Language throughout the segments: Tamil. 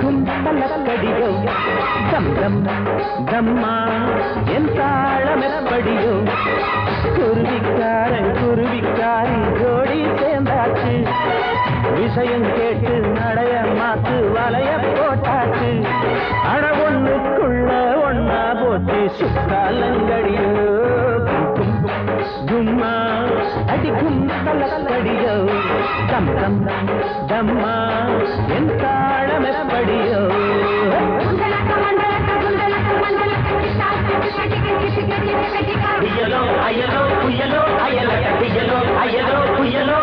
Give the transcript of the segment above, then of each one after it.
கும் கும்மா பல்லக்கடியோ தம் தம் தம்மா என் தாளம் குருவிக்காரன் குருவிக்காரி ஜோடி சேர்ந்தாச்சு. விஷயம் கேட்டு நடைய மாத்து வலைய போட்டாச்சு. அட ஒண்ணுக்குள்ள ஒன்னா போச்சு சுத்தாலங்கடியோ தும்மா அடிக்கும் பல்லக்கடியோ தம் தம் தம்மா என் అయ్యలో అయ్యలో పుయ్యలో అయ్యల పుయ్యలో అయ్యలో పుయ్యలో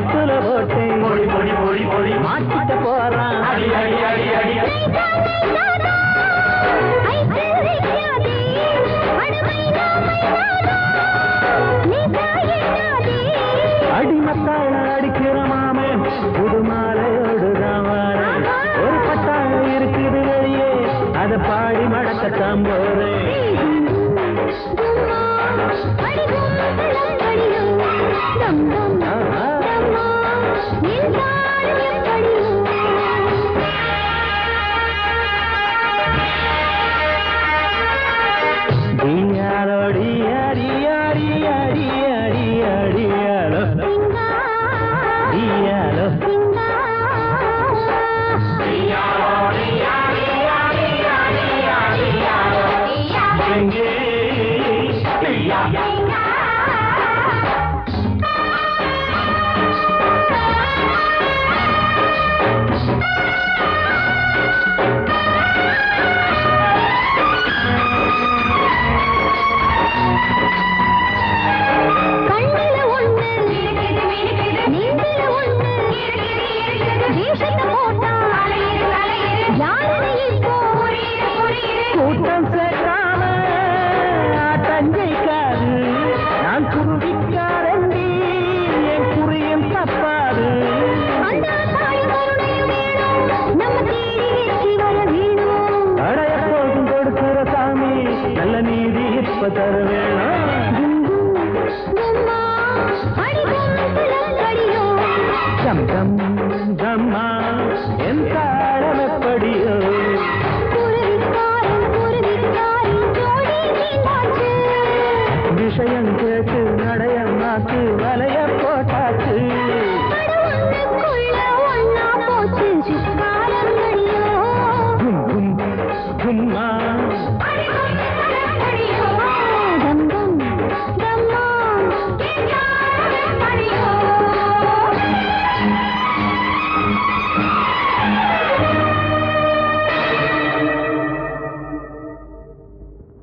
பொடி பொடி மாட்டிட்ட போறான். அடி அடி அடி அடி. அடிமத்தாள அடிக்கிற மாமே புது மாலையோடு தான். ஒரு பட்டாளம் இருக்குது வெளியே அதை பாடி மடக்கத்தான் போறேன் ಡಿಯಾರೋ ಡಿಯಾರಿ ಅಡಿ ಅಡಿ ಅಡಿ ಅಡಿ ಅಡಿ తరువేళ జమ్ జమ్ జమ్మా ఎంత ఆడమెప్పడియో